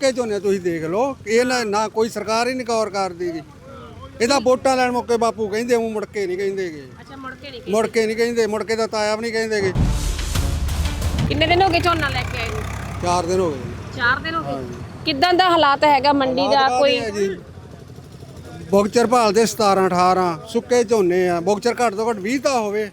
ਕੇ ਝੋਨੇ ਤੁਸੀਂ ਦੇਖ ਲਓ। ਇਹ ਨਾ ਨਾ ਕੋਈ ਸਰਕਾਰ ਹੀ ਨਹੀਂ ਗੌਰ ਕਰਦੀ ਗੀ। ਇਹਦਾ ਵੋਟਾਂ ਲੈਣ ਮੌਕੇ ਬਾਪੂ ਕਹਿੰਦੇ ਉਹ ਮੁੜ ਕੇ ਨਹੀਂ ਕਹਿੰਦੇਗੇ ਅੱਛਾ ਮੁੜ ਕੇ ਨਹੀਂ ਮੁੜ ਕੇ ਨਹੀਂ ਕਹਿੰਦੇ ਮੁੜ ਕੇ ਤਾਂ ਤਾਇਆ ਵੀ ਨਹੀਂ ਕਹਿੰਦੇਗੇ ਕਿੰਨੇ ਦਿਨ ਹੋ ਗਏ ਝੋਨਾ ਲੈ ਕੇ ਆਏ ਨੂੰ? ਚਾਰ ਦਿਨ ਹੋ ਗਏ। 4 ਦਿਨ ਹੋ ਗਏ? ਕਿੱਦਾਂ ਦਾ ਹਾਲਾਤ ਹੈਗਾ ਮੰਡੀ ਦਾ? ਕੋਈ ਬੋਗਚਰ ਭਾਲਦੇ 17 18 ਸੁੱਕੇ ਝੋਨੇ ਆ। ਬੋਗਚਰ ਘੱਟ ਤੋਂ ਘੱਟ 20 ਤਾਂ ਹੋਵੇ।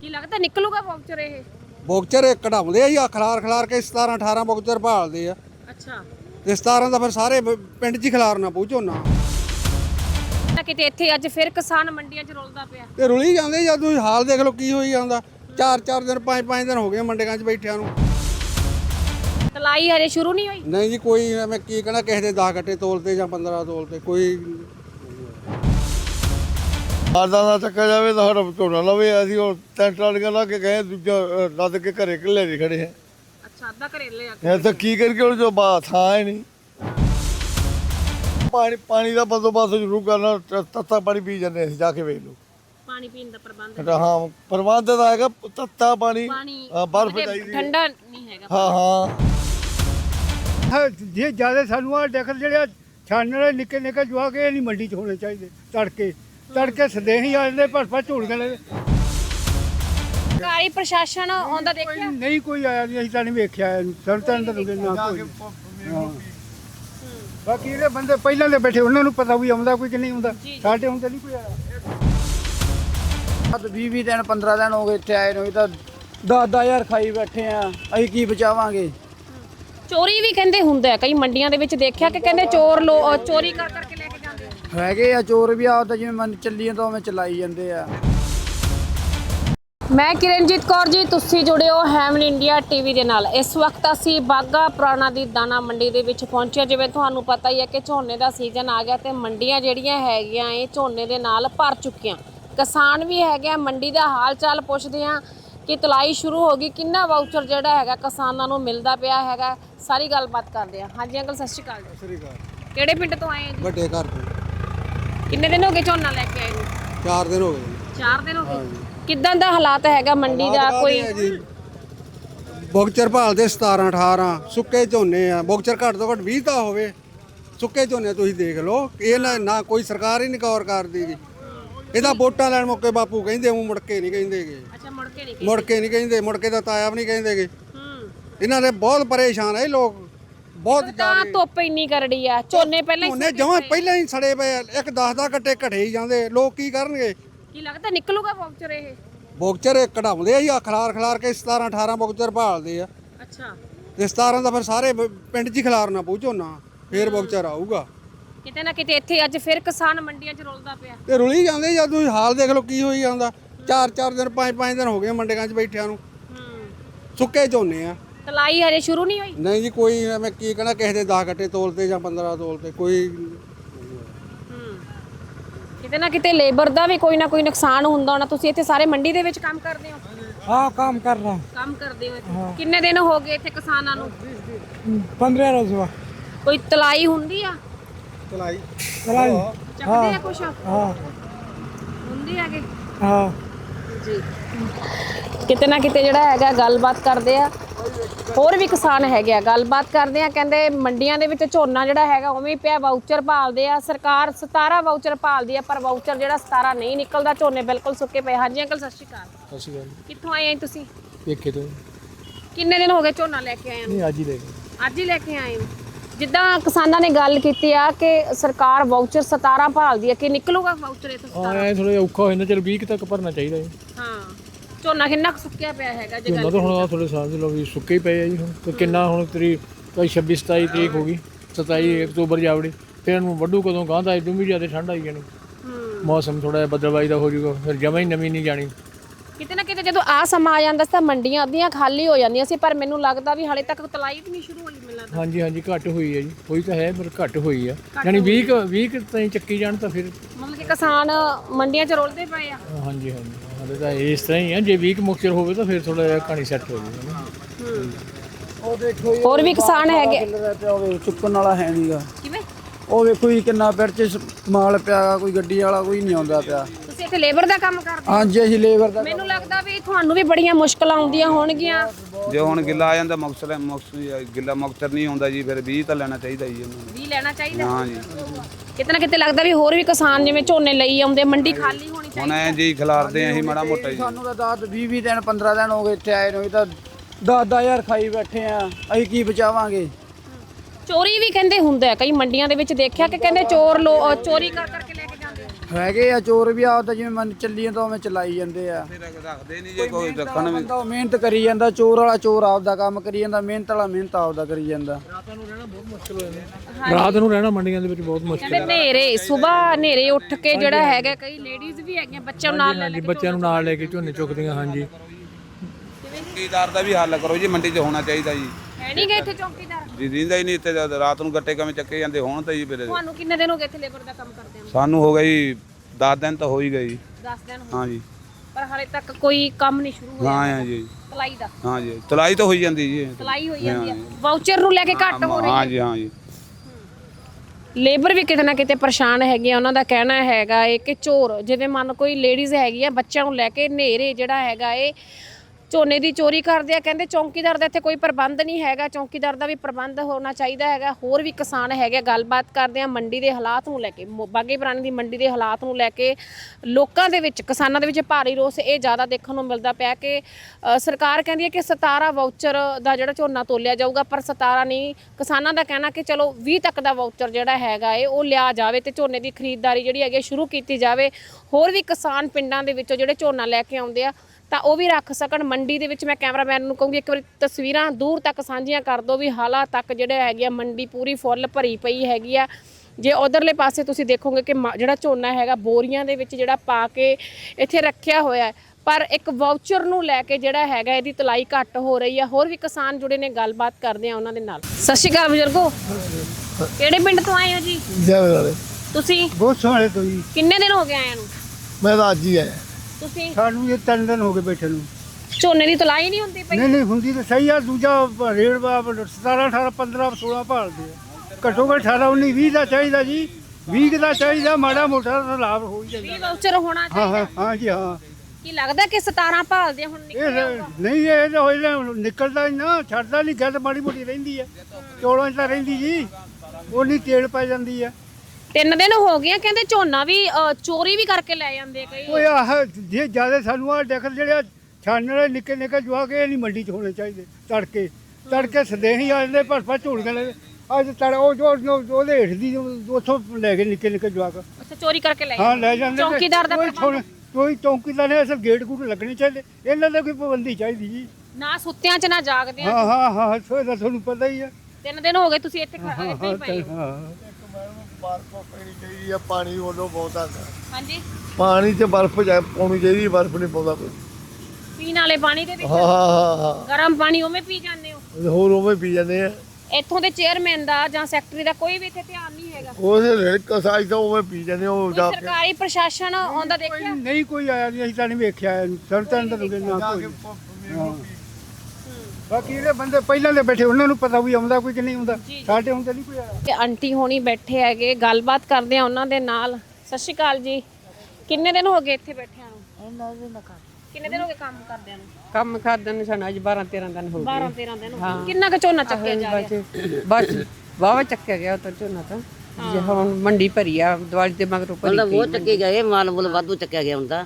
ਕੀ ਲੱਗਦਾ ਨਿਕਲੂਗਾ ਵਾਊਚਰ ਇਹ? ਬੋਗਚਰ ਇਹ ਕਢਾਉਂਦੇ ਆ ਜੀ ਆਹ ਖਲਾਰ ਖਲਾਰ ਕੇ 17 18 ਬੋਗਚਰ ਭਾਲਦੇ ਆ। ਅੱਛਾ। ਤੇ 17 ਦਾ ਫਿਰ ਸਾਰੇ ਬ- ਪਿੰਡ 'ਚ ਹੀ ਖਲਾਰਨਾ ਪਊ ਝੋਨਾ। ਤਾਂ ਕਿਤੇ ਇੱਥੇ ਅੱਜ ਫਿਰ ਕਿਸਾਨ ਮੰਡੀਆਂ 'ਚ ਰੁਲਦਾ ਪਿਆ। ਤੇ ਰੁਲੀ ਜਾਂਦੇ ਜਦ ਤੁਸੀਂ ਹਾਲ ਦੇਖ ਲਓ ਕੀ ਹੋਈ ਜਾਂਦਾ। ਚਾਰ ਚਾਰ ਦਿਨ ਪੰਜ ਪੰਜ ਦਿਨ ਹੋ ਗਏ ਮੰਡੀਆਂ 'ਚ ਬੈਠਿਆਂ ਨੂੰ। ਤਲਾਈ ਹਜੇ ਸ਼ੁਰੂ ਨਹੀਂ ਹੋਈ? ਨਹੀਂ ਜੀ ਕੋਈ ਐਵੇਂ ਕੀ ਕਹਣਾ ਕਿਸੇ ਦੇ 10 ਗੱਟੇ ਤੋਲਤੇ ਜਾਂ 15 ਤੋਲਤੇ ਕੋਈ ਆਦਾਂ ਦਾ ਚੱਕਾ ਜਾਵੇ ਤਾਂ ਸਾਡਾ ਝੋਨਾ ਲਵੇ ਅਸੀਂ ਉਹ ਟੈਂਟ ਵਾਲੀਆਂ ਲਾ ਕੇ ਗਏ ਦੂਜਾ ਲੱਦ ਕੇ ਘਰੇ ਕਿੱਲੇ ਦੇ ਖੜੇ ਆ ਅੱਛਾ ਅੱਧਾ ਕਰੇਲੇ ਆ ਇਹ ਤਾਂ ਕੀ ਕਰਕੇ ਉਹ ਜੋ ਬਾ ਥਾਂ ਹੀ ਨਹੀਂ। ਪਾਣੀ ਪਾਣੀ ਦਾ ਬੰਦੋਬਸਤ ਜ਼ਰੂਰ ਕਰਨਾ ਤ- ਤੱਤਾ ਪਾਣੀ ਪੀ ਜਾਂਦੇ ਅਸੀਂ ਜਾ ਕੇ ਵੇਖ ਲਓ। ਪਾਣੀ ਪੀਣ ਦਾ ਪ੍ਰਬੰਧ ਤਾਂ ਹਾਂ ਪ੍ਰਬੰਧ ਤਾਂ ਹੈਗਾ ਤੱਤਾ ਪਾਣੀ ਪਾਣੀ ਹਾਂ, ਬਰਫ਼ ਕਿਤੇ ਚਾਹੀਦੀ ਹੈ। ਠੰਡਾ ਨਹੀਂ ਹੈਗਾ ਹਾਂ ਹਾਂ। ਹਾਂ, ਜੇ ਜ਼ਿਆਦਾ ਸਾਨੂੰ ਆ ਡਕਰ ਜਿਹੜੇ ਛਾਣਨ ਵਾਲੇ ਨਿੱਕੇ ਨਿੱਕੇ ਜਵਾਕ ਇਹ ਨਹੀਂ ਮੰਡੀ 'ਚ ਹੋਣੇ ਚਾਹੀਦੇ ਤੜਕੇ। ਤੜਕੇ ਸਦੇਹੀ ਆ ਜਾਂਦੇ ਪਰ ਪਰ ਝੂੜ ਗਏ ਸਰਕਾਰੀ ਪ੍ਰਸ਼ਾਸਨ ਆਉਂਦਾ ਦੇਖਿਆ? ਨਹੀਂ ਕੋਈ ਆਇਆ ਨਹੀਂ ਅਸੀਂ ਤਾਂ ਨਹੀਂ ਵੇਖਿਆ ਸਾਨੂੰ ਤਾਂ ਅੰਦਰ ਨੂੰ ਨਾ ਕੋਈ। ਹਾਂ। ਬਾਕੀ ਇਹਦੇ ਬੰਦੇ ਪਹਿਲਾਂ ਦੇ ਬੈਠੇ ਉਹਨਾਂ ਨੂੰ ਪਤਾ ਵੀ ਆਉਂਦਾ ਕੋਈ ਕਿ ਨਹੀਂ ਆਉਂਦਾ। ਸਾਡੇ ਹੁੰਦੇ ਨਹੀਂ ਕੋਈ ਆਇਆ। ਅੱਜ 20 20 ਦਿਨ 15 ਦਿਨ ਹੋ ਗਏ ਇੱਥੇ ਆਏ ਨੂੰ ਇਹ ਤਾਂ 10 10000 ਖਾਈ ਬੈਠੇ ਆ। ਅਸੀਂ ਕੀ ਬਚਾਵਾਂਗੇ? ਚੋਰੀ ਵੀ ਕਹਿੰਦੇ ਹੁੰਦਾ ਹੈ। ਕਈ ਮੰਡੀਆਂ ਦੇ ਵਿੱਚ ਦੇਖਿਆ ਕਿ ਕਹਿੰਦੇ ਚੋਰ ਲੋ ਅ, ਚੋਰੀ ਕਰ ਕਰਕੇ ਲੈ ਕੇ ਜਾਂਦੇ ਆ ਹੈਗੇ ਆ ਚੋਰ ਵੀ ਆ ਤਾਂ ਜਿਵੇਂ ਮਨ ਚੱਲੀ ਜਾਂਦਾ ਉਵੇਂ ਚਲਾਈ ਜਾਂਦੇ ਆ। ਮੈਂ ਕਿਰਨਜੀਤ ਕੌਰ ਜੀ ਤੁਸੀਂ ਜੁੜੇ ਹੋ ਹੈਵਨ ਇੰਡੀਆ ਟੀਵੀ ਦੇ ਨਾਲ। ਇਸ ਵਕਤ ਅਸੀਂ ਬਾਗਾ ਪੁਰਾਣਾ ਦੀ ਦਾਣਾ ਮੰਡੀ ਦੇ ਵਿੱਚ ਪਹੁੰਚੇ। ਜਿਵੇਂ ਤੁਹਾਨੂੰ ਪਤਾ ਹੀ ਹੈ ਕਿ ਝੋਨੇ ਦਾ ਸੀਜ਼ਨ ਆ ਗਿਆ ਤੇ ਮੰਡੀਆਂ ਜਿਹੜੀਆਂ ਹੈਗੀਆਂ ਇਹ ਝੋਨੇ ਦੇ ਨਾਲ ਭਰ ਚੁੱਕੀਆਂ। ਕਿਸਾਨ ਵੀ ਹੈਗੇ ਆ ਮੰਡੀ ਦਾ ਹਾਲ ਚਾਲ ਪੁੱਛਦੇ ਆ ਕਿ ਤਲਾਈ ਸ਼ੁਰੂ ਹੋ ਗਈ। ਕਿੰਨਾ ਵਾਊਚਰ ਜਿਹੜਾ ਹੈਗਾ ਕਿਸਾਨਾਂ ਨੂੰ ਮਿਲਦਾ ਪਿਆ ਹੈਗਾ? ਸਾਰੀ ਗੱਲਬਾਤ ਕਰਦੇ ਆ ਹਾਂਜੀ ਅੰਕਲ ਸਤਿ ਸ਼੍ਰੀ ਅਕਾਲ ਜੀ। ਸ੍ਰੀ ਅਕਾਲ। ਕਿਹੜੇ ਪਿੰਡ ਤੋਂ ਆਏ ਆ ਜੀ? ਵੱਡੇ ਘਰ ਤੋਂ। ਕਿੰਨੇ ਦਿਨ ਹੋ ਗਏ ਝੋਨਾ ਲੈ ਕੇ ਆਏ ਨੂੰ? ਚਾਰ ਦਿਨ ਹੋ ਗਏ। 4 ਦਿਨ ਹੋ ਗਏ। ਕਿੱਦਾਂ ਦਾ ਹਾਲਾਤ ਹੈਗਾ ਮੰਡੀ ਦਾ? ਹਾਲਾਤ ਕੋਈ ਇਹ ਆ ਜੀ। ਬੋਗਚਰ ਭਾਲਦੇ 17 18 ਸੁੱਕੇ ਝੋਨੇ ਆ। ਬੋਗਚਰ ਘੱਟ ਤੋਂ ਘੱਟ 20 ਤਾਂ ਹੋਵੇ। ਸੁੱਕੇ ਝੋਨੇ ਤੁਸੀਂ ਦੇਖ ਲਓ। ਇਹ ਨਾ ਨਾ ਕੋਈ ਸਰਕਾਰ ਹੀ ਨਹੀਂ ਗੌਰ ਕਰਦੀ ਗੀ। ਇਹਦਾ ਵੋਟਾਂ ਲੈਣ ਮੌਕੇ ਬਾਪੂ ਕਹਿੰਦੇ ਉਹ ਮੁੜ ਕੇ ਨਹੀਂ ਕਹਿੰਦੇਗੇ ਅੱਛਾ ਮੁੜ ਕੇ ਨਹੀਂ ਮੁੜ ਕੇ ਨਹੀਂ ਕਹਿੰਦੇ। ਮੁੜ ਕੇ ਤਾਂ ਤਾਇਆ ਵੀ ਨਹੀਂ ਕਹਿੰਦੇਗੇ ਹੂੰ। ਇਹਨਾਂ ਦੇ ਬਹੁਤ ਪਰੇਸ਼ਾਨ ਆ ਇਹ ਲੋਕ। ਬਹੁਤ ਤਾਂ ਧੁੱਪ ਇੰਨੀ ਕਰੜੀ ਆ ਝੋਨੇ ਪਹਿਲਾਂ ਹੀ ਝੋਨੇ ਜਮਾਂ ਪਹਿਲਾਂ ਹੀ ਸੜੇ ਪਏ ਆ। ਇੱਕ 10 10 ਗੱਟੇ ਘਟੇ ਹੀ ਜਾਂਦੇ ਲੋਕ ਕੀ ਕਰਨਗੇ? ਕੀ ਲੱਗਦਾ ਨਿਕਲੂਗਾ ਵਾਊਚਰ ਇਹ? ਬੋਗਚਰ ਇਹ ਕਢਾਉਂਦੇ ਆ ਜੀ ਖਲਾਰ ਖਲਾਰ ਕੇ 17 18 ਬੋਗਚਰ ਭਾਲਦੇ ਆ। ਅੱਛਾ। ਤੇ 17 ਦਾ ਫਿਰ ਸਾਰੇ ਬ- ਪਿੰਡ 'ਚ ਹੀ ਖਿਲਾਰਨਾ ਪਊ ਝੋਨਾ ਫੇਰ ਬੋਗਚਰ ਆਊਗਾ। ਕਿਤੇ ਨਾ ਕਿਤੇ ਇੱਥੇ ਅੱਜ ਫਿਰ ਕਿਸਾਨ ਮੰਡੀਆਂ 'ਚ ਰੁਲਦਾ ਪਿਆ। ਤੇ ਰੁਲੀ ਜਾਂਦੇ ਜਦ ਤੁਸੀਂ ਹਾਲ ਦੇਖ ਲਓ ਕੀ ਹੋਈ ਜਾਂਦਾ। ਚਾਰ ਚਾਰ ਦਿਨ ਪੰਜ ਪੰਜ ਦਿਨ ਹੋ ਗਏ ਮੰਡੀਆਂ 'ਚ ਬੈਠਿਆਂ ਨੂੰ। ਹੂੰ। ਸੁੱਕੇ ਝੋਨੇ ਆ। ਤਲਾਈ ਹਜੇ ਸ਼ੁਰੂ ਨਹੀਂ ਹੋਈ ਨਹੀਂ ਜੀ ਕੋਈ ਐਵੇਂ ਕੀ ਕਹਣਾ ਕਿਸੇ ਦੇ 10 ਗੱਟੇ ਤੋਲਤੇ ਜਾਂ 15 ਤੋਲਤੇ ਕੋਈ ਹੂੰ ਕਿਤੇ ਨਾ ਕਿਤੇ ਲੇਬਰ ਦਾ ਵੀ ਕੋਈ ਨਾ ਕੋਈ ਨੁਕਸਾਨ ਹੁੰਦਾ ਹੋਣਾ ਤੁਸੀਂ ਇੱਥੇ ਸਾਰੇ ਮੰਡੀ ਦੇ ਵਿੱਚ ਕੰਮ ਕਰਦੇ ਹੋ हाँ काम कर रहा ਕੰਮ ਕਰਦੇ ਹੋ ਇੱਥੇ ਕਿੰਨੇ ਦਿਨ ਹੋ ਗਏ ਇੱਥੇ ਕਿਸਾਨਾਂ ਨੂੰ हूँ पंद्रह रोज हुआ ਕੋਈ ਤਲਾਈ ਹੁੰਦੀ ਆ ਚਲਾਈ चलाई ਚੱਕਦੇ ਆ ਕੁਛ हाँ ਹੁੰਦੀ ਹੈਗੇ हाँ ਜੀ ਕਿਤੇ ਨਾ ਕਿਤੇ ਜਿਹੜਾ ਹੈਗਾ ਗੱਲਬਾਤ ਕਰਦੇ ਆ ਹੋਰ ਵੀ ਕਿਸਾਨ ਹੈਗੇ ਆ ਗੱਲਬਾਤ ਕਰਦੇ ਆ ਕਹਿੰਦੇ ਮੰਡੀਆਂ ਦੇ ਵਿੱਚ ਝੋਨਾ ਜਿਹੜਾ ਹੈਗਾ ਉਵੇਂ ਹੀ ਪਿਆ ਵਾਊਚਰ ਭਾਲਦੇ ਆ ਸਰਕਾਰ 17 ਵਾਊਚਰ ਭਾਲਦੀ ਆ ਪਰ ਵਾਊਚਰ ਜਿਹੜਾ 17 ਨਹੀਂ ਨਿਕਲਦਾ ਝੋਨੇ ਬਿਲਕੁਲ ਸੁੱਕੇ ਪਏ। ਹਾਂਜੀ ਅੰਕਲ ਸਤਿ ਸ਼੍ਰੀ ਅਕਾਲ। ਸਤਿ ਸ਼੍ਰੀ ਅਕਾਲ ਕਿੱਥੋਂ ਆਏ ਆ ਤੁਸੀਂ? ਵੇਖੇ ਤੋਂ। ਕਿੰਨੇ ਦਿਨ ਹੋ ਗਏ ਝੋਨਾ ਲੈ ਕੇ ਆਏ ਨੂੰ? ਨਹੀਂ ਅੱਜ ਹੀ ਲੈ ਗਏ ਅੱਜ ਹੀ ਲੈ ਕੇ ਆਏ ਹੋ? ਜਿੱਦਾਂ ਕਿਸਾਨਾਂ ਨੇ ਗੱਲ ਕੀਤੀ ਆ ਕਿ ਸਰਕਾਰ ਵਾਊਚਰ 17 ਭਾਲਦੀ ਆ ਕਿ ਨਿਕਲੂਗਾ ਵਾਊਚਰ ਇਹ ਤਾਂ 17 ਐ ਥੋੜਾ ਔਖਾ ਹੋ ਜਾਂਦਾ ਚਲ 20 ਤੱਕ ਭਰਨਾ ਚਾਹੀਦਾ ਹੈ ਹਾਂ। ਝੋਨਾ ਕਿੰਨਾ ਕੁ ਸੁੱਕਿਆ ਪਿਆ ਹੈਗਾ ਜੇ ਝੋਨਾ ਗੱਲ ਤਾਂ ਹੁਣ ਆਹ ਥੋੜੇ ਸਾਲ ਦੇ ਲੋ ਵੀ ਸੁੱਕੇ ਹੀ ਪਏ ਆ ਜੀ ਹੁਣ। ਤੇ ਕਿੰਨਾ ਹੁਣ ਤੇਰੀ ਕੋਈ 26 27 ਤਰੀਕ ਹੋ ਗਈ 27 ਅਕਤੂਬਰ ਜਾਵੜੀ ਫਿਰ ਇਹਨੂੰ ਵੱਡੂ ਕਦੋਂ ਗਾਂਦਾ ਇਦੋਂ ਵੀ ਜ਼ਿਆਦਾ ਠੰਡ ਆਈ ਜਾਣੀ ਹੂੰ। ਮੌਸਮ ਥੋੜਾ ਬਦਲਵਾਈ ਦਾ ਹੋ ਜਾਊਗਾ ਫਿਰ ਜਮਾ ਹੀ ਨਵੀਂ ਨਹੀਂ ਜਾਣੀ। ਕਿਤੇ ਜਦੋਂ ਆ ਸਮਾਂ ਆ ਜਾਂਦਾ ਸੀ ਤਾਂ ਮੰਡੀਆਂ ਅੱਧੀਆਂ ਖਾਲੀ ਹੋ ਜਾਂਦੀਆਂ ਸੀ ਪਰ ਮੈਨੂੰ ਲੱਗਦਾ ਵੀ ਹਾਲੇ ਤੱਕ ਤਲਾਈ ਵੀ ਨਹੀਂ ਸ਼ੁਰੂ ਹੋਈ ਮੈਨੂੰ ਲੱਗਦਾ ਹਾਂਜੀ ਹਾਂਜੀ ਘੱਟ ਹੋਈ ਹੈ ਜੀ। ਹੋਈ ਤਾਂ ਹੈ ਪਰ ਘੱਟ ਹੋਈ ਆ। ਯਾਨੀ 20 20 ਤਾਈਂ ਚੱਕੀ ਜਾਣ ਤਾਂ ਫਿਰ ਮਤਲਬ ਕਿ ਕਿਸਾਨ ਮੰਡੀਆਂ 'ਚ ਰੋਲਦੇ ਪਏ ਆ। ਹਾਂਜੀ ਹਾਂਜੀ। ਹਾਲੇ ਤਾਂ ਇਸ ਤਰ੍ਹਾਂ ਹੀ ਆ। ਜੇ 20 ਮੁਕਤਰ ਹੋਵੇ ਤਾਂ ਫਿਰ ਥੋੜਾ ਜਿਹਾ ਕਹਾਣੀ ਸੈੱਟ ਹੋ ਜਾਊਗੀ ਨਾ ਉਹ ਦੇਖੋ ਜੀ, ਹੋਰ ਵੀ ਕਿਸਾਨ ਹੈਗੇ। ਪਿਆ ਹੋਵੇ ਚੁੱਕਣ ਵਾਲਾ ਹੈ ਨਹੀਂਗਾ ਕਿਵੇਂ? ਉਹ ਵੇਖੋ ਜੀ ਕਿੰਨਾ ਪਿਰ ਚ ਮਾਲ ਪਿਆ ਗਾ, ਕੋਈ ਗੱਡੀ ਵਾਲਾ ਕੋਈ ਨਹੀਂ ਆਉਂਦਾ ਪਿਆ। ਇੱਥੇ ਲੇਬਰ ਦਾ ਕੰਮ ਕਰਦੇ ਹੋ? ਹਾਂਜੀ ਅਸੀਂ ਲੇਬਰ ਦਾ ਮੈਨੂੰ ਲੱਗਦਾ ਵੀ ਤੁਹਾਨੂੰ ਵੀ ਬੜੀਆਂ ਮੁਸ਼ਕਲਾਂ ਆਉਂਦੀਆਂ ਹੋਣਗੀਆਂ ਜੇ ਹੁਣ ਗਿੱਲਾ ਆ ਜਾਂਦਾ ਮੁਕਸਰ ਮੁਕਸਰ ਗਿੱਲਾ ਮੁਕਸਰ ਨਹੀਂ ਆਉਂਦਾ ਜੀ ਫਿਰ 20 ਤਾਂ ਲੈਣਾ ਚਾਹੀਦਾ ਜੀ ਉਹਨਾਂ ਨੂੰ ਵੀ ਲੈਣਾ ਚਾਹੀਦਾ ਹਾਂ ਜੀ ਕਿਤੇ ਨਾ ਕਿਤੇ ਲੱਗਦਾ ਵੀ ਹੋਰ ਵੀ ਕਿਸਾਨ ਜਿਵੇਂ ਝੋਨੇ ਲਈ ਆਉਂਦੇ ਮੰਡੀ ਖਾਲੀ ਹੋਣੀ ਹੁਣ ਐ ਜੀ ਖਿਲਾਰਦੇ ਆਂ ਅਸੀਂ ਮਾੜਾ ਮੋਟਾ ਜੀ ਸਾਨੂੰ ਤਾਂ ਦਾਦ 20 20 ਦਿਨ 15 ਦਿਨ ਹੋ ਗਏ ਇੱਥੇ ਆਏ ਨੂੰ ਇਹ ਤਾਂ 10 10000 ਖਾਈ ਬੈਠੇ ਆ ਅਸੀਂ ਕੀ ਬਚਾਵਾਂਗੇ ਚੋਰੀ ਵੀ ਕਹਿੰਦੇ ਹੁੰਦਾ ਹੈ। ਕਈ ਮੰਡੀਆਂ ਦੇ ਵਿੱਚ ਦੇਖਿਆ ਕਿ ਕਹਿੰਦੇ ਚੋਰ ਲੋ ਅ, ਚੋਰੀ ਕਰ ਕਰਕੇ। ਹੈਗੇ ਆ ਚੋਰ ਵੀ ਆਪਦਾ ਜਿਵੇਂ ਮਨ ਚੱਲੀ ਜਾਂਦਾ ਉਵੇਂ ਚਲਾਈ ਜਾਂਦੇ ਆ। ਰੱਖਦੇ ਨਹੀਂ ਜੇ ਕੋਈ ਰੱਖਣ ਵੀ। ਬੰਦਾ ਉਹ ਮਿਹਨਤ ਕਰੀ ਜਾਂਦਾ ਚੋਰ ਵਾਲਾ ਚੋਰ ਆਪਦਾ ਕੰਮ ਕਰੀ ਜਾਂਦਾ ਮਿਹਨਤ ਵਾਲਾ ਮਿਹਨਤ ਆਪਦਾ ਕਰੀ ਜਾਂਦਾ। ਰਾਤ ਨੂੰ ਰਹਿਣਾ ਮੰਡੀਆਂ ਦੇ ਵਿੱਚ ਬਹੁਤ ਮੁਸ਼ਕਿਲ ਕਹਿੰਦੇ ਹਨੇਰੇ ਸਵੇਰ ਹਨੇਰੇ ਉੱਠ ਕੇ ਜਿਹੜਾ ਹੈਗਾ ਕਈ ਲੇਡੀਜ਼ ਵੀ ਹੈਗੀਆਂ ਬੱਚਿਆਂ ਨੂੰ ਨਾਲ ਲੈ ਹਾਂਜੀ ਬੱਚਿਆਂ ਨੂੰ ਨਾਲ ਲੈ ਕੇ ਝੋਨੇ ਚੁੱਕਦੀਆਂ ਹਾਂਜੀ। ਚੌਕੀਦਾਰ ਦਾ ਵੀ ਹੱਲ ਕਰੋ ਜੀ ਮੰਡੀ 'ਚ ਹੋਣਾ ਚਾਹੀਦਾ ਜੀ। ਹੈ ਨਹੀਂ ਗਏ ਇੱਥੇ ਚੌਕੀਦਾਰ। ਜੀ ਦਿੰਦਾ ਹੀ ਨਹੀਂ ਇੱਥੇ ਜਦ ਰਾਤ ਨੂੰ ਗੱਟੇ ਕਿਵੇਂ ਚੱਕੇ ਜਾਂਦੇ ਹੋਣ ਤਾਂ ਜੀ ਫਿਰ ਤੁਹਾਨੂੰ ਕਿੰਨੇ ਦਿਨ ਹੋ ਗਏ ਇੱਥੇ ਲੇਬਰ ਦਾ ਕੰਮ ਕਰਦੇ ਨੂੰ? ਸਾਨੂੰ ਹੋ ਗਈ 10 ਦਿਨ ਤਾਂ ਹੋ ਹੀ ਗਏ ਜੀ। 10 ਦਿਨ ਹੋ ਹਾਂ ਜੀ ਪਰ ਹਾਲੇ ਤੱਕ ਕੋਈ ਕੰਮ ਨਹੀਂ ਸ਼ੁਰੂ ਹੋਇਆ। ਹਾਂ ਹਾਂ ਜੀ। ਤਲਾਈ ਦਾ। ਹਾਂ ਜੀ। ਤਲਾਈ ਤਾਂ ਹੋਈ ਜਾਂਦੀ ਜੀ। ਤਲਾਈ ਹੋਈ ਜਾਂਦੀ ਹੈ। ਵਾਊਚਰ ਨੂੰ ਲੈ ਕੇ ਘੱਟ ਹੋ ਰਹੀ ਹਾਂ। ਜੀ ਹਾਂ ਜੀ। ਲੇਬਰ ਵੀ ਕਿਤੇ ਨਾ ਕਿਤੇ ਪਰੇਸ਼ਾਨ ਹੈਗੇ ਆ ਉਹਨਾਂ ਦਾ ਕਹਿਣਾ ਹੈਗਾ ਏ ਕਿ ਚੋਰ ਜਿਵੇਂ ਮੰਨ ਕੋਈ ਲੇਡੀਜ਼ ਹੈਗੀ ਆ ਬੱਚਿਆਂ ਨੂੰ ਲੈ ਕੇ ਨੇਰੇ ਜਿਹੜਾ ਹੈਗਾ ਏ ਝੋਨੇ ਦੀ ਚੋਰੀ ਕਰਦੇ ਆ ਕਹਿੰਦੇ ਚੌਂਕੀਦਾਰ ਦਾ ਇੱਥੇ ਕੋਈ ਪ੍ਰਬੰਧ ਨਹੀਂ ਹੈਗਾ। ਚੌਂਕੀਦਾਰ ਦਾ ਵੀ ਪ੍ਰਬੰਧ ਹੋਣਾ ਚਾਹੀਦਾ ਹੈਗਾ। ਹੋਰ ਵੀ ਕਿਸਾਨ ਹੈਗੇ ਆ, ਗੱਲਬਾਤ ਕਰਦੇ ਆ ਮੰਡੀ ਦੇ ਹਾਲਾਤ ਨੂੰ ਲੈ ਕੇ ਮੋ- ਬਾਗੇ ਪੁਰਾਣੇ ਦੀ ਮੰਡੀ ਦੇ ਹਾਲਾਤ ਨੂੰ ਲੈ ਕੇ ਲੋਕਾਂ ਦੇ ਵਿੱਚ ਕਿਸਾਨਾਂ ਦੇ ਵਿੱਚ ਭਾਰੀ ਰੋਸ ਇਹ ਜ਼ਿਆਦਾ ਦੇਖਣ ਨੂੰ ਮਿਲਦਾ ਪਿਆ ਕਿ ਸਰਕਾਰ ਕਹਿੰਦੀ ਹੈ ਕਿ 17 ਵਾਊਚਰ ਦਾ ਜਿਹੜਾ ਝੋਨਾ ਤੋਲਿਆ ਜਾਊਗਾ ਪਰ 17 ਨਹੀਂ ਕਿਸਾਨਾਂ ਦਾ ਕਹਿਣਾ ਕਿ ਚਲੋ 20 ਤੱਕ ਦਾ ਵਾਊਚਰ ਜਿਹੜਾ ਹੈਗਾ ਏ ਉਹ ਲਿਆ ਜਾਵੇ ਤੇ ਝੋਨੇ ਦੀ ਖਰੀਦਦਾਰੀ ਜਿਹੜੀ ਹੈਗੀ ਹੈ ਸ਼ੁਰੂ ਕੀਤੀ ਜਾਵੇ। ਹੋਰ ਵੀ ਕਿਸਾਨ ਪਿੰਡਾਂ ਦੇ ਵਿੱਚੋਂ ਜਿਹੜੇ ਝੋਨਾ ਲੈ ਕੇ ਆਉਂਦੇ ਆ ਤਾਂ ਉਹ ਵੀ ਰੱਖ ਸਕਣ। ਮੰਡੀ ਦੇ ਵਿੱਚ ਮੈਂ ਕੈਮਰਾਮੈਨ ਨੂੰ ਕਹੂੰਗੀ ਇੱਕ ਵਾਰੀ ਤਸਵੀਰਾਂ ਦੂਰ ਤੱਕ ਸਾਂਝੀਆਂ ਕਰ ਦਿਓ ਵੀ ਹਾਲਾਂ ਤੱਕ ਜਿਹੜੇ ਹੈਗੇ ਆ ਮੰਡੀ ਪੂਰੀ ਫੁੱਲ ਭਰੀ ਪਈ ਹੈਗੀ ਆ। ਜੇ ਉਧਰਲੇ ਪਾਸੇ ਤੁਸੀਂ ਦੇਖੋਗੇ ਕਿ ਜਿਹੜਾ ਝੋਨਾ ਹੈਗਾ ਬੋਰੀਆਂ ਦੇ ਵਿੱਚ ਜਿਹੜਾ ਪਾ ਕੇ ਇੱਥੇ ਰੱਖਿਆ ਹੋਇਆ ਹੈ। ਪਰ ਇੱਕ ਵਾਊਚਰ ਨੂੰ ਲੈ ਕੇ ਜਿਹੜਾ ਹੈਗਾ ਇਹਦੀ ਤਲਾਈ ਘੱਟ ਹੋ ਰਹੀ ਆ। ਹੋਰ ਵੀ ਕਿਸਾਨ ਜੁੜੇ ਨੇ ਗੱਲਬਾਤ ਕਰਦੇ ਆ ਉਹਨਾਂ ਦੇ ਨਾਲ। ਸਤਿ ਸ਼੍ਰੀ ਅਕਾਲ ਬਜ਼ੁਰਗੋ। ਕਿਹੜੇ ਪਿੰਡ ਤੋਂ ਆਏ ਹੋ ਜੀ? ਜੈਵੇ ਵਾਲੇ ਤੁਸੀਂ? ਬਹੁਤ ਸੋਹਣੇ ਤੋਂ ਜੀ। ਕਿੰਨੇ ਦਿਨ ਹੋ ਗਏ ਆਇਆਂ ਨੂੰ? ਮੈਂ ਤਾਂ ਅੱਜ ਹੀ ਆਇਆ। ਤੁਸੀਂ? ਸਾਨੂੰ ਇਹ ਤਿੰਨ ਦਿਨ ਹੋ ਗਏ ਬੈਠੇ ਨੂੰ। ਝੋਨੇ ਦੀ ਤਲਾਈ ਨਹੀਂ ਹੁੰਦੀ ਪਈ? ਨਹੀਂ ਨਹੀਂ ਹੁੰਦੀ ਤਾਂ ਸਹੀ ਆ ਦੂਜਾ ਰੇਡ 17 18 15 16 ਭਾਲਦੇ ਆ। ਘੱਟੋ ਘੱਟ 18 19 20 ਦਾ ਚਾਹੀਦਾ ਜੀ। 20 ਦਾ ਚਾਹੀਦਾ ਮਾੜਾ ਮੋਟਾ ਤਾਂ ਲਾਭ ਹੋ ਹੀ ਜਾਂਦਾ। ਵੀ ਵਾਊਚਰ ਹੋਣਾ ਹਾਂ ਚਾਹੀਦਾ। ਹਾਂ ਜੀ ਹਾਂ। ਕੀ ਲੱਗਦਾ ਕਿ 17 ਭਾਲਦੇ ਆ ਹੁਣ ਇਹ ਨਿਕਲ ਨਹੀਂ ਇਹ ਤਾਂ ਹੋਇਆ ਨਿਕਲਦਾ ਹੀ ਨਾ ਛੱਡਦਾ ਨਹੀਂ ਗੱਲ ਮਾੜੀ ਮੋਟੀ ਰਹਿੰਦੀ ਹੈ ਚੋਲਾਂ 'ਚ ਤਾਂ ਰਹਿੰਦੀ ਜੀ। ਉਹ ਨਹੀਂ ਤੇਲ ਪੈ ਜਾਂਦੀ ਹੈ ਤਿੰਨ ਦਿਨ ਹੋ ਗਏ ਆ, ਕਹਿੰਦੇ ਝੋਨਾ ਵੀ ਅ, ਚੋਰੀ ਵੀ ਕਰਕੇ ਲੈ ਜਾਂਦੇ ਆ ਕਈ। ਓਏ ਆਹ ਜੇ ਜ਼ਿਆਦਾ ਸਾਨੂੰ ਆ ਦੇਖ ਜਿਹੜੇ ਛਾਨਣ ਵਾਲੇ ਨਿੱਕੇ ਨਿੱਕੇ ਜਵਾਕ ਇਹ ਨਹੀਂ ਮੰਡੀ 'ਚ ਹੋਣੇ ਚਾਹੀਦੇ ਤੜਕੇ। ਤੜਕੇ ਸਦੇਹੀ ਆ ਜਾਂਦੇ ਪਰ ਪਰ ਝੂੜ ਗਏ ਅੱਜ ਤੜ ਉਹ ਜੋ ਜੋ- ਉਹਦੇ ਹੇਠ ਦੀ ਉਥੋਂ ਲੈ ਕੇ ਨਿੱਕੇ ਨਿੱਕੇ ਜਵਾਕ। ਅੱਛਾ ਚੋਰੀ ਕਰਕੇ ਲੈ ਹਾਂ ਲੈ ਜਾਂਦੇ ਨੇ। ਚੌਕੀਦਾਰ ਦਾ ਕੋਈ ਪ੍ਰਬੰਧ? ਥੋੜ੍ਹਾ- ਕੋਈ ਚੌਕੀਦਾਰ ਨੇ ਅਸਲ ਗੇਟ ਗੂਟ ਲੱਗਣੇ ਚਾਹੀਦੇ। ਇਹਨਾਂ ਦਾ ਕੋਈ ਪਾਬੰਦੀ ਚਾਹੀਦੀ ਜੀ। ਨਾ ਸੁੱਤਿਆਂ 'ਚ ਨਾ ਜਾਗਦੇ ਆ ਹਾਂ ਹਾਂ ਹਾਂ ਸੋ ਇਹਦਾ ਤੁਹਾਨੂੰ ਪਤਾ ਹੀ ਹੈ ਤਿੰਨ ਦਿਨ ਹੋ ਗਏ ਤੁਸੀਂ ਇੱਥੇ ਖੜੇ ਹਾਂ ਇੱਥੇ ਹੀ ਪਏ ਹੋ। ਹਾਂ। ਬਰਫ਼ ਪੈਣੀ ਚਾਹੀਦੀ ਆ ਪਾਣੀ ਉਦੋਂ ਬਹੁਤ ਆ ਹਾਂਜੀ। ਪਾਣੀ 'ਚ ਬਰਫ਼ ਜਾ ਪਾਉਣੀ ਚਾਹੀਦੀ ਬਰਫ਼ ਨਹੀਂ ਪਾਉਂਦਾ ਕੋਈ। ਪੀਣ ਵਾਲੇ ਪਾਣੀ ਦੇ ਵਿੱਚ? ਹਾਂ ਹਾਂ ਹਾਂ ਗਰਮ ਪਾਣੀ ਉਵੇਂ ਪੀ ਜਾਂਦੇ ਹੋ? ਹਾਂ ਹੋਰ ਉਵੇਂ ਪੀ ਜਾਂਦੇ ਆ। ਇੱਥੋਂ ਦੇ ਚੇਅਰਮੈਨ ਦਾ ਜਾਂ ਸੈਕਟਰੀ ਦਾ ਕੋਈ ਵੀ ਇੱਥੇ ਧਿਆਨ ਨਹੀਂ ਹੈਗਾ। ਉਹਦੇ ਰਿੜਕ ਸਾਈਜ਼ ਤਾਂ ਉਵੇਂ ਪੀ ਜਾਂਦੇ ਆ, ਉਹ ਕੋਈ ਜਾ ਕੇ। ਸਰਕਾਰੀ ਪ੍ਰਸ਼ਾਸਨ ਆਉਂਦਾ ਦੇਖਿਆ? ਨਹੀਂ ਕੋਈ ਆਇਆ ਨਹੀਂ ਅਸੀਂ ਤਾਂ ਨਹੀਂ ਵੇਖਿਆ। ਸਰਤਨ ਤਾਂ ਨਾ ਕੋਈ। ਹਾਂ। ਬਾਕੀ ਜਿਹੜੇ ਬੰਦੇ ਪਹਿਲਾਂ ਦੇ ਬੈਠੇ ਉਹਨਾਂ ਨੂੰ ਪਤਾ ਵੀ ਆਉਂਦਾ ਕੋਈ ਕਿ ਨਹੀਂ ਆਉਂਦਾ। ਸਾਡੇ ਤਾਂ ਨਹੀਂ ਕੋਈ ਆਇਆ। ਕਿ ਆਂਟੀ ਹੋਣੀ ਬੈਠੇ ਹੈਗੇ ਗੱਲਬਾਤ ਕਰਦੇ ਆ ਉਹਨਾਂ ਦੇ ਨਾਲ। ਸਤਿ ਸ਼੍ਰੀ ਅਕਾਲ ਜੀ। ਕਿੰਨੇ ਦਿਨ ਹੋ ਗਏ ਇੱਥੇ ਬੈਠਿਆਂ ਨੂੰ? ਕਿੰਨੇ ਦਿਨ ਹੋ ਗਏ ਕੰਮ ਕਰਦਿਆਂ ਨੂੰ? ਕੰਮ ਕਰਦੇ ਨੇ ਸਾਨੂੰ ਅੱਜ 12 13 ਦਿਨ ਹੋ 12 13 ਦਿਨ ਹੋ ਗਏ। ਕਿੰਨਾ ਕੁ ਝੋਨਾ ਚੱਕਿਆ ਜਾ ਰਿਹਾ? ਗਏ ਬਸ ਵਾਵਾ ਚੱਕਿਆ ਗਿਆ ਉਹ ਤਾਂ ਝੋਨਾ ਤਾਂ। ਜੇ ਹੁਣ ਮੰਡੀ ਭਰੀ ਆ ਦਿਵਾਲੀ ਦੇ ਮਗਰੋਂ ਭਰੀ ਮਤਲਬ ਉਹ ਚੱਕੇ ਗਏ ਮਾਲ ਮੁੱਲ ਵਾਧੂ ਚੱਕਿਆ ਗਿਆ ਹੁੰਦਾ।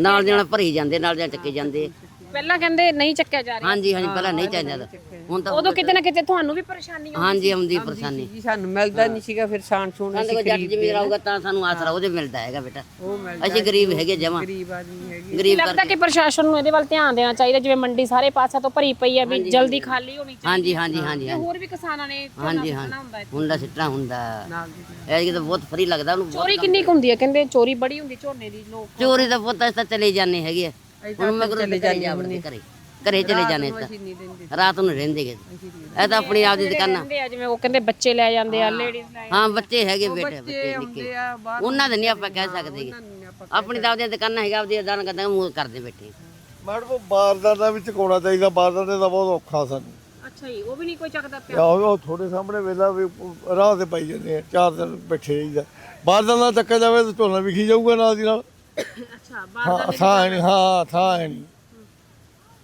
ਨਾਲ ਦੇਣਾ ਭਰੀ ਜਾਂਦੇ ਨਾਲ ਦੇਣਾ ਚੱਕੇ ਜਾਂਦੇ। ਪਹਿਲਾਂ ਕਹਿੰਦੇ ਨਹੀਂ ਚੱਕਿਆ ਜਾ ਰਿਹਾ। ਹਾਂਜੀ ਹਾਂਜੀ ਪਹਿਲਾਂ ਨਹੀਂ ਚਾਹੀਦਾ ਹੁਣ ਤਾਂ ਉਦੋਂ ਕਿਤੇ ਨਾ ਕਿਤੇ ਤੁਹਾਨੂੰ ਵੀ ਪਰੇਸ਼ਾਨੀ ਆਉਂਦੀ ਹਾਂਜੀ ਆਉਂਦੀ ਪਰੇਸ਼ਾਨੀ। ਜੀ ਸਾਨੂੰ ਮਿਲਦਾ ਨਹੀਂ ਸੀਗਾ ਫਿਰ ਸਾਣ ਸੂਣ ਅਸੀਂ ਜੱਟ ਜ਼ਮੀਨ ਆਊਗਾ ਤਾਂ ਸਾਨੂੰ ਆਸਰਾ ਉਹਦੇ ਮਿਲਦਾ ਹੈਗਾ ਬੇਟਾ। ਉਹ ਮਿਲਦਾ ਅਸੀਂ ਗਰੀਬ ਹੈਗੇ ਜਮਾ। ਗਰੀਬ ਆਦਮੀ ਹੈਗੀ। ਗਰੀਬ ਲੱਗਦਾ ਕਿ ਪ੍ਰਸ਼ਾਸਨ ਨੂੰ ਇਹਦੇ ਵੱਲ ਧਿਆਨ ਦੇਣਾ ਚਾਹੀਦਾ ਜਿਵੇਂ ਮੰਡੀ ਸਾਰੇ ਪਾਸਿਆਂ ਤੋਂ ਭਰੀ ਪਈ ਹੈ ਵੀ ਜਲਦੀ ਖਾਲੀ ਹੋਣੀ ਚਾਹੀਦੀ। ਹਾਂਜੀ ਹਾਂਜੀ ਹਾਂਜੀ ਹੋਰ ਵੀ ਕਿਸਾਨਾਂ ਨੇ ਹਾਂਜੀ ਸੁੱਟਣਾ ਹਾਂ ਹੁੰਦਾ ਹੈ ਹੁੰਦਾ ਸਿੱਟਣਾ ਹੁੰਦਾ। ਇਹ ਤਾਂ ਬਹੁਤ ਫਰੀ ਲੱਗਦਾ ਉਹਨੂੰ ਬਹੁਤ ਚੋਰੀ ਕਿੰਨੀ ਕੁ ਹੁੰਦੀ ਹੈ ਕਹਿੰਦੇ ਚੋਰੀ ਬੜੀ ਹੁੰਦੀ ਝੋਨੇ ਦੀ ਲੋਕ ਚੋਰੀ ਦਾ ਪੁੱਤ ਅਸੀਂ ਤਾਂ ਚਲੇ ਜਾਂਦੇ ਹੈਗੇ ਆ। ਹੁਣ ਮੈਂ ਚਲੇ ਜਾਂਦੇ ਘਰੇ। ਘਰੇ ਚਲੇ ਜਾਂਦੇ ਤਾਂ। ਰਾਤ ਨੂੰ ਰਹਿੰਦੇ ਗੇ। ਇਹ ਤਾਂ ਆਪਣੀ ਆਪ ਦੀ ਦੁਕਾਨਾਂ। ਕਹਿੰਦੇ ਆ ਜਿਵੇਂ ਉਹ ਕਹਿੰਦੇ ਬੱਚੇ ਲੈ ਜਾਂਦੇ ਆ ਲੇਡੀਜ਼ ਲੈ ਹਾਂ ਬੱਚੇ ਹੈਗੇ ਬੇਟੇ ਬੱਚੇ ਨਿੱਕੇ। ਉਹਨਾਂ ਦੇ ਨਹੀਂ ਆਪਾਂ ਕਹਿ ਸਕਦੇ। ਆਪਣੀ ਤਾਂ ਆਪਦੀਆਂ ਦੁਕਾਨਾਂ ਹੈਗਾ ਆਪਦੀਆਂ ਦਾਨ ਕਰਦਾ ਮੂੰਹ ਕਰਦੇ ਬੈਠੇ। ਮੈਡਮ ਉਹ ਬਾਰਦਾਨਾ ਦਾ ਵਿੱਚ ਕੋਣਾ ਚਾਹੀਦਾ ਬਾਰਦਾਨੇ ਦਾ ਬਹੁਤ ਔਖਾ ਸਾਨੂੰ। ਅੱਛਾ ਜੀ ਉਹ ਵੀ ਨਹੀਂ ਕੋਈ ਚੱਕਦਾ ਪਿਆ? ਉਹ ਥੋੜੇ ਸਾਹਮਣੇ ਵੇਲਾ ਵੀ ਰਾਹ ਤੇ ਪਾਈ ਜਾਂਦੇ ਆ ਚਾਰ ਦਿਨ ਬੈਠੇ ਰਹੀਦਾ। ਬਾਰਦਾਨਾ ਚੱਕਿਆ ਜਾਵੇ ਤਾਂ ਝੋਨਾ ਵਿਖੀ ਜਾਊਗਾ ਨਾਲ ਦੀ ਨਾਲ। ਅੱਛਾ ਹਾਂ ਬਾਹਰ ਦਾ ਥਾਂ ਹੈ ਨਹੀਂ ਹਾਂ ਥਾਂ ਹੈ ਨਹੀਂ।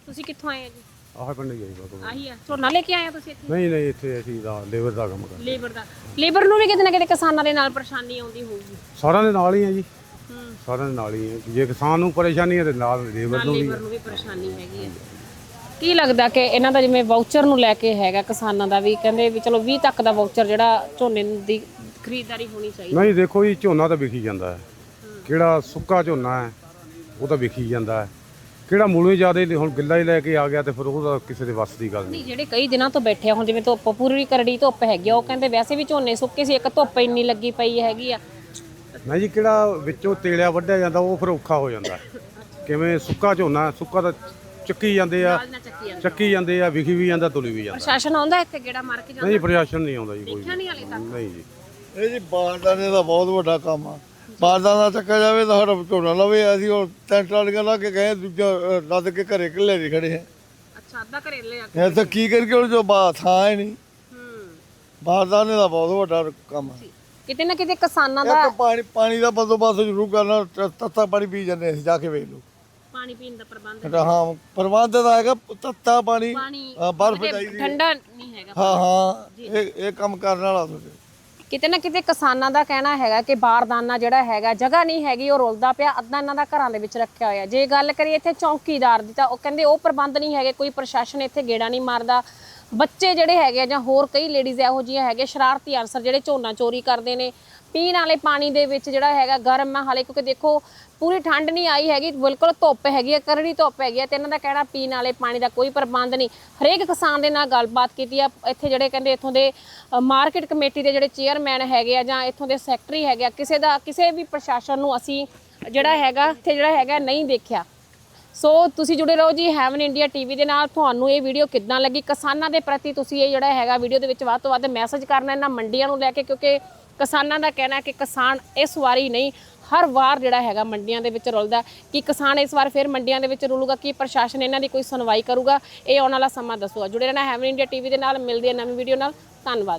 ਤੁਸੀਂ ਕਿੱਥੋਂ ਆਏ ਆ ਜੀ? ਆਹ ਪਿੰਡ ਹੀ ਆਈ ਬਾਬਾ ਆਹੀ ਆ ਝੋਨਾ ਲੈ ਕੇ ਆਏ ਆ ਤੁਸੀਂ ਇੱਥੇ? ਨਹੀਂ ਨਹੀਂ ਇੱਥੇ ਅਸੀਂ ਦਾ ਲੇਬਰ ਦਾ ਕੰਮ ਕਰਦੇ ਲੇਬਰ ਦਾ। ਲੇਬਰ ਨੂੰ ਵੀ ਕਿਤੇ ਨਾ ਕਿਤੇ ਕਿਸਾਨਾਂ ਦੇ ਨਾਲ ਪਰੇਸ਼ਾਨੀ ਆਉਂਦੀ ਹੋਊਗੀ। ਸਾਰਿਆਂ ਦੇ ਨਾਲ ਹੀ ਆ ਜੀ। ਹੂੰ। ਸਾਰਿਆਂ ਦੇ ਨਾਲ ਹੀ ਆ ਜੇ ਕਿਸਾਨ ਨੂੰ ਪਰੇਸ਼ਾਨੀ ਹੈ ਤੇ ਨਾਲ ਲੇਬਰ ਨਾਲ ਨੂੰ ਵੀ ਲੇਬਰ ਨੂੰ ਵੀ ਪਰੇਸ਼ਾਨੀ ਹੈਗੀ ਹੈ। ਕੀ ਲੱਗਦਾ ਕਿ ਇਹਨਾਂ ਦਾ ਜਿਵੇਂ ਵਾਊਚਰ ਨੂੰ ਲੈ ਕੇ ਹੈਗਾ ਕਿਸਾਨਾਂ ਦਾ ਵੀ ਕਹਿੰਦੇ ਵੀ ਚਲੋ 20 ਤੱਕ ਦਾ ਵਾਊਚਰ ਜਿਹੜਾ ਝੋਨੇ ਦੀ ਖਰੀਦਦਾਰੀ ਹੋਣੀ ਚਾਹੀਦੀ। ਨਹੀਂ ਦੇਖੋ ਜੀ ਝੋਨਾ ਤਾਂ ਵਿਖੀ ਜਾਂਦਾ ਹੈ। ਕਿਹੜਾ ਸੁੱਕਾ ਝੋਨਾ ਹੈ ਉਹ ਤਾਂ ਵਿਖੀ ਜਾਂਦਾ ਹੈ। ਕਿਹੜਾ ਮੂਲੋਂ ਜ਼ਿਆਦਾ ਹੁਣ ਗਿੱਲਾ ਹੀ ਲੈ ਕੇ ਆ ਗਿਆ ਤੇ ਫਿਰ ਉਹਦਾ ਕਿਸੇ ਦੇ ਵੱਸ ਦੀ ਗੱਲ ਨਹੀਂ ਨਹੀਂ। ਜਿਹੜੇ ਕਈ ਦਿਨਾਂ ਤੋਂ ਬੈਠੇ ਆ ਹੁਣ ਜਿਵੇਂ ਧੁੱਪ ਪੂਰੀ ਕਰੜੀ ਧੁੱਪ ਹੈਗੀ ਆ ਉਹ ਕਹਿੰਦੇ ਵੈਸੇ ਵੀ ਝੋਨੇ ਸੁੱਕੇ ਸੀ ਇੱਕ ਧੁੱਪ ਇੰਨੀ ਲੱਗੀ ਪਈ ਹੈਗੀ ਆ। ਨਹੀਂ ਜੀ ਕਿਹੜਾ ਵਿੱਚੋਂ ਤੇਲਿਆ ਵੱਢਿਆ ਜਾਂਦਾ ਉਹ ਫਿਰ ਔਖਾ ਹੋ ਜਾਂਦਾ। ਕਿਵੇਂ ਸੁੱਕਾ ਝੋਨਾ ਹੈ, ਸੁੱਕਾ ਤਾਂ ਚੱਕੀ ਜਾਂਦੇ ਆ ਨਾ ਚੱਕੀ ਜਾਂਦਾ। ਚੱਕੀ ਜਾਂਦੇ ਆ ਵਿਖੀ ਵੀ ਜਾਂਦਾ ਤੁਲੀ ਵੀ ਜਾਂਦਾ। ਪ੍ਰਸ਼ਾਸਨ ਆਉਂਦਾ ਇੱਥੇ ਗੇੜਾ ਮਾਰ ਕੇ ਜਾਂਦਾ? ਨਹੀਂ ਪ੍ਰਸ਼ਾਸਨ ਨਹੀਂ ਆਉਂਦਾ ਜੀ ਕੋਈ ਦੇਖਿਆ ਨਹੀਂ ਹਲੇ ਤੱਕ। ਨਹੀਂ ਜੀ। ਇਹ ਜੀ ਬਾਰਦਾਨੇ ਦਾ ਬਹੁਤ ਵੱਡਾ ਕੰਮ ਆ। ਬਾਰਦਾਨਾ ਚੱਕਿਆ ਜਾਵੇ ਤਾਂ ਸਾਡਾ ਝੋਨਾ ਲਵੇ ਅਸੀਂ ਉਹ ਤਿੰਨ ਟਰਾਲੀਆਂ ਲਾ ਕੇ ਗਏ ਦੂਜਾ ਅ, ਲੱਦ ਕੇ ਘਰੇ ਕਿੱਲੇ ਨਹੀਂ ਖੜੇ ਆ ਅੱਛਾ ਅੱਧਾ ਕਰੇਲੇ ਆ ਇਹ ਤਾਂ ਕੀ ਕਰਕੇ ਉਹ ਜੋ ਬਾ ਥਾਂ ਹੈ ਨਹੀਂ। ਹੂੰ। ਬਾਰਦਾਨੇ ਦਾ ਬਹੁਤ ਵੱਡਾ ਕੰਮ ਆ। ਕਿਤੇ ਨਾ ਕਿਤੇ ਕਿਸਾਨਾਂ ਦਾ ਇੱਕ ਪਾਣੀ ਪਾਣੀ ਦਾ ਬੰਦੋਬਸਤ ਜ਼ਰੂਰ ਕਰਨਾ ਤ- ਤੱਤਾ ਪਾਣੀ ਪੀ ਜਾਂਦੇ ਅਸੀਂ ਜਾ ਕੇ ਵੇਖ ਲਓ। ਪਾਣੀ ਪੀਣ ਦਾ ਪ੍ਰਬੰਧ ਹਾਂ ਪ੍ਰਬੰਧ ਤਾਂ ਹੈਗਾ ਤੱਤਾ ਪਾਣੀ ਪਾਣੀ ਹਾਂ, ਬਰਫ਼ ਚਾਹੀਦੀ ਹੈ। ਠੰਡਾ ਨਹੀਂ ਹੈਗਾ ਹਾਂ ਹਾਂ ਇਹ ਇਹ ਕੰਮ ਕਰਨ ਵਾਲਾ ਤੁਹਾਡੇ ਕਿਤੇ ਨਾ ਕਿਤੇ ਕਿਸਾਨਾਂ ਦਾ ਕਹਿਣਾ ਹੈਗਾ ਕਿ ਬਾਰਦਾਨਾ ਜਿਹੜਾ ਹੈਗਾ, ਜਗ੍ਹਾ ਨਹੀਂ ਹੈਗੀ, ਉਹ ਰੁਲਦਾ ਪਿਆ, ਅੱਧਾ ਇਹਨਾਂ ਦਾ ਘਰਾਂ ਦੇ ਵਿੱਚ ਰੱਖਿਆ ਹੋਇਆ। ਜੇ ਗੱਲ ਕਰੀਏ ਇੱਥੇ ਚੌਕੀਦਾਰ ਦੀ ਤਾਂ ਉਹ ਕਹਿੰਦੇ ਉਹ ਪ੍ਰਬੰਧ ਨਹੀਂ ਹੈਗੇ, ਕੋਈ ਪ੍ਰਸ਼ਾਸਨ ਇੱਥੇ ਗੇੜਾ ਨਹੀਂ ਮਾਰਦਾ। ਬੱਚੇ ਜਿਹੜੇ ਹੈਗੇ ਆ ਜਾਂ ਹੋਰ ਕਈ ਲੇਡੀਜ਼ ਇਹੋ ਜਿਹੀਆਂ ਹੈਗੇ, ਸ਼ਰਾਰਤੀ ਅਨਸਰ ਜਿਹੜੇ ਝੋਨਾ ਚੋਰੀ ਕਰਦੇ ਨੇ ਪੀਣ ਵਾਲੇ ਪਾਣੀ ਦੇ ਵਿੱਚ ਜਿਹੜਾ ਹੈਗਾ ਗਰਮ ਆ, ਹਾਲੇ ਕਿਉਂਕਿ ਦੇਖੋ ਪੂਰੀ ਠੰਡ ਨਹੀਂ ਆਈ ਹੈਗੀ, ਬਿਲਕੁਲ ਧੁੱਪ ਹੈਗੀ ਹੈ ਕਰੜੀ ਧੁੱਪ ਹੈਗੀ ਹੈ ਤੇ ਇਹਨਾਂ ਦਾ ਕਹਿਣਾ ਪੀਣ ਵਾਲੇ ਪਾਣੀ ਦਾ ਕੋਈ ਪ੍ਰਬੰਧ ਨਹੀਂ। ਹਰੇਕ ਕਿਸਾਨ ਦੇ ਨਾਲ ਗੱਲਬਾਤ ਕੀਤੀ ਆ, ਇੱਥੇ ਜਿਹੜੇ ਕਹਿੰਦੇ ਇੱਥੋਂ ਦੇ ਮਾਰਕੀਟ ਕਮੇਟੀ ਦੇ ਜਿਹੜੇ ਚੇਅਰਮੈਨ ਹੈਗੇ ਆ ਜਾਂ ਇੱਥੋਂ ਦੇ ਸੈਕਟਰੀ ਹੈਗੇ ਆ, ਕਿਸੇ ਦਾ, ਕਿਸੇ ਵੀ ਪ੍ਰਸ਼ਾਸਨ ਨੂੰ ਅਸੀਂ ਜਿਹੜਾ ਹੈਗਾ, ਇੱਥੇ ਜਿਹੜਾ ਹੈਗਾ ਨਹੀਂ ਦੇਖਿਆ। ਸੋ ਤੁਸੀਂ ਜੁੜੇ ਰਹੋ ਜੀ ਹੈਵਨ ਇੰਡੀਆ ਟੀਵੀ ਦੇ ਨਾਲ। ਤੁਹਾਨੂੰ ਇਹ ਵੀਡੀਓ ਕਿੱਦਾਂ ਲੱਗੀ? ਕਿਸਾਨਾਂ ਦੇ ਪ੍ਰਤੀ ਤੁਸੀਂ ਇਹ ਜਿਹੜਾ ਹੈਗਾ ਵੀਡੀਓ ਦੇ ਵਿੱਚ ਵੱਧ ਤੋਂ ਵੱਧ ਮੈਸੇਜ ਕਰਨਾ, ਇਹਨਾਂ ਮੰਡੀਆਂ ਨੂੰ ਲੈ ਕੇ, ਕਿਉਂਕਿ ਕਿਸਾਨਾਂ ਦਾ ਕਹਿਣਾ ਕਿ ਕਿਸਾਨ ਇਸ ਵਾਰੀ ਨਹੀਂ, ਹਰ ਵਾਰ ਜਿਹੜਾ ਹੈਗਾ ਮੰਡੀਆਂ ਦੇ ਵਿੱਚ ਰੁਲਦਾ ਕਿ ਕਿਸਾਨ ਇਸ ਵਾਰ ਫਿਰ ਮੰਡੀਆਂ ਦੇ ਵਿੱਚ ਰੁਲੂਗਾ ਕਿ ਪ੍ਰਸ਼ਾਸਨ ਇਹਨਾਂ ਦੀ ਕੋਈ ਸੁਣਵਾਈ ਕਰੂਗਾ, ਇਹ ਆਉਣ ਵਾਲਾ ਸਮਾਂ ਦੱਸੂਗਾ। ਜੁੜੇ ਰਹਿਣਾ ਹੈਵਨ ਇੰਡੀਆ ਟੀਵੀ ਦੇ ਨਾਲ, ਮਿਲਦੀ ਹੈ ਨਵੀਂ ਵੀਡੀਓ ਨਾਲ। ਧੰਨਵਾਦ।